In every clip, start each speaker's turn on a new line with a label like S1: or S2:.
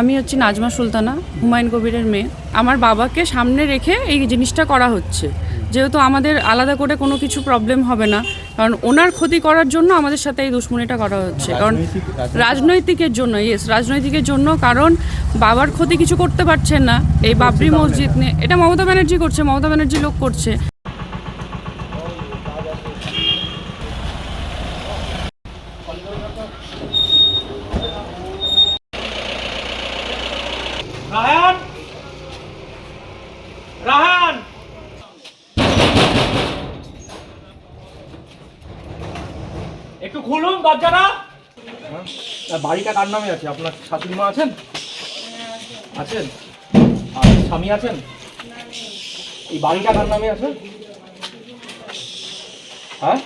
S1: আমি হচ্ছি নাজমা সুলতানা হুমায়ুন কবিরের মেয়ে। আমার বাবাকে সামনে রেখে এই জিনিসটা করা হচ্ছে। যেহেতু আমাদের আলাদা করে কোনো কিছু প্রবলেম হবে না কারণ ওনার ক্ষতি করার জন্য আমাদের সাথে এই দুশ্মনীটা করা হচ্ছে। কারণ রাজনৈতিকের জন্য ইয়েস রাজনৈতিকের জন্য কারণ বাবার ক্ষতি কিছু করতে পারছেন না। এই বাবরি মসজিদ নিয়ে এটা মমতা ব্যানার্জি করছে মমতা ব্যানার্জি লোক করছে।
S2: রাহান! রাহান! একটু খুলুন, দরজাটা। আর বাড়িটা কার নামে আছে? আপনার শাশুড়ি মা আছেন? আছেন? আর স্বামী আছেন? এই বাড়িটা কার নামে আছে? হ্যাঁ?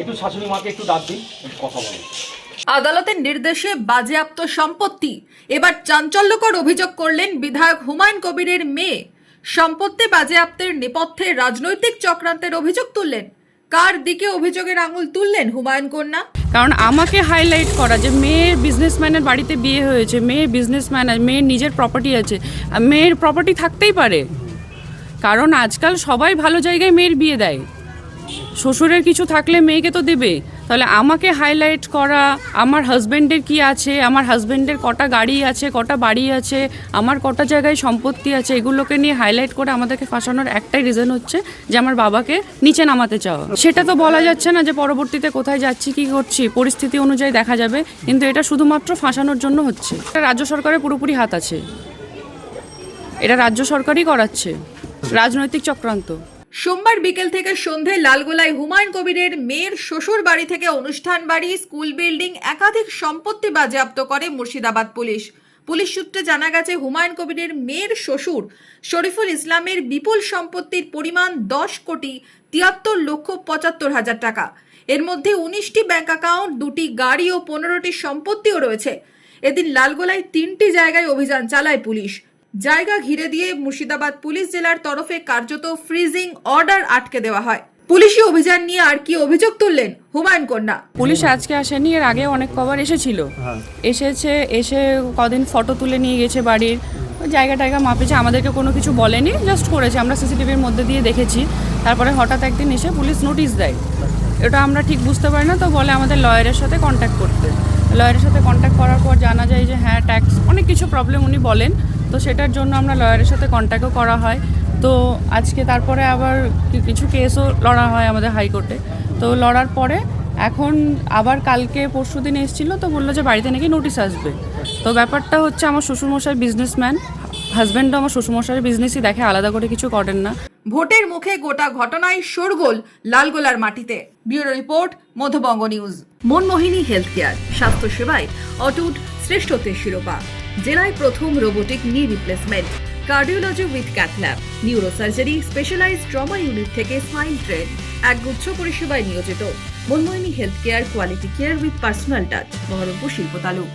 S2: একটু শাশুড়ি মাকে একটু ডাক দিন, একটু কথা বলুন।
S3: আদালতের নির্দেশে বাজেয়াপ্ত সম্পত্তি। এবার চাঞ্চল্যকর অভিযোগ করলেন বিধায়ক হুমায়ুন কবিরের মেয়ে। সম্পত্তি বাজেয়াপ্তের নেপথ্যে রাজনৈতিক চক্রান্তের অভিযোগ তুললেন। কার দিকে অভিযোগের আঙুল তুললেন হুমায়ুন কন্যা?
S1: কারণ আমাকে হাইলাইট করা যে মেয়ের বিজনেসম্যানের বাড়িতে বিয়ে হয়েছে, মেয়ের বিজনেসম্যান, মেয়ের নিজের প্রপার্টি আছে, মেয়ের প্রপার্টি থাকতেই পারে। কারণ আজকাল সবাই ভালো জায়গায় মেয়ের বিয়ে দেয়। শ্বশুরের কিছু থাকলে মেয়েকে তো দেবে। তাহলে আমাকে হাইলাইট করা, আমার হাজব্যান্ডের কি আছে? আমার হাজব্যান্ডের কটা গাড়ি আছে, কটা বাড়ি আছে, আমার কটা জায়গায় সম্পত্তি আছে, এগুলোকে নিয়ে হাইলাইট করে আমাদেরকে ফাঁসানোর একটাই রিজন হচ্ছে যে আমার বাবাকে নিচে নামাতে চাওয়া। সেটা তো বলা যাচ্ছে না যে পরবর্তীতে কোথায় যাচ্ছি, কি করছি, পরিস্থিতি অনুযায়ী দেখা যাবে, কিন্তু এটা শুধুমাত্র ফাঁসানোর জন্য হচ্ছে। এটা রাজ্য সরকারের পুরোপুরি হাত আছে। এটা রাজ্য সরকারই করাচ্ছে। রাজনৈতিক চক্রান্ত।
S3: সোমবার বিকেল থেকে সন্ধে লালগোলায় হুমায়ুন কবিরের মেয়ের শ্বশুর বাড়ি থেকে অনুষ্ঠান বাড়ি, স্কুল বিল্ডিং একাধিক সম্পত্তি বাজেয়াপ্ত করে মুর্শিদাবাদ পুলিশ। পুলিশ সূত্রে জানা গেছে, হুমায়ুন কবিরের মেয়ের শ্বশুর শরীফুল ইসলামের বিপুল সম্পত্তির পরিমাণ দশ কোটি তিয়াত্তর লক্ষ পঁচাত্তর হাজার টাকা। এর মধ্যে উনিশটি ব্যাংক অ্যাকাউন্ট, দুটি গাড়ি ও পনেরোটি সম্পত্তিও রয়েছে। এদিন লালগোলায় তিনটি জায়গায় অভিযান চালায় পুলিশ। জায়গা ঘিরে দিয়ে মুর্শিদাবাদ পুলিশ জেলার তরফে কার্যত ফ্রিজিং অর্ডার আটকে দেওয়া হয়। পুলিশি অভিযান নিয়ে আর কি অভিযোগ তুললেন হুমায়ুন কন্যা?
S1: পুলিশ আজকে আসেনি এর আগে অনেক কবার এসেছিল। এসেছে এসে কদিন ফটো তুলে নিয়ে গেছে বাড়ির। জায়গা টায়গা মাপেছে আমাদেরকে কোনো কিছু বলেনি জাস্ট করেছে। আমরা সিসিটিভির মধ্যে দিয়ে দেখেছি। তারপরে হঠাৎ একদিন এসে পুলিশ নোটিশ দেয়। এটা আমরা ঠিক বুঝতে পারি না তো বলে আমাদের লয়ারের সাথে কন্ট্যাক্ট করতে। লয়ারের সাথে কন্ট্যাক্ট করার পর জানা যায় যে হ্যাঁ ট্যাক্স অনেক কিছু প্রবলেম উনি বলেন। তো সেটার জন্য আমরা লয়ারের সাথে কন্ট্যাক্টও করা হয়। তো আজকে তারপরে আবার কিছু কেসও লড়া হয় আমাদের হাইকোর্টে। তো লড়ার পরে এখন আবার কালকে পরশু দিন এসেছিল, তো বলল যে বাড়িতে নাকি নোটিশ আসবে। তো ব্যাপারটা হচ্ছে আমার শ্বশুরমশাই বিজনেসম্যান হাজব্যান্ডও আমার শ্বশুরমশাইয়ের বিজনেসই দেখে, আলাদা করে কিছু করেন না।
S3: ভোটের মুখে গোটা ঘটনায় শোরগোল লালগোলার মাটিতে। Bureau report Madhubanga news. Manmohini health care স্বাস্থ্য সেবায় অটুট শ্রেষ্ঠত্বের শিরোপা। জেলায় প্রথম robotic knee replacement cardiology with cath lab neurosurgery specialise trauma unit থেকে স্পাইন ট্রেন। একগুচ্ছ পরিষেবায় নিয়োজিত। Manmohini health care quality care with personal touch Baharampur শিল্প তালুক।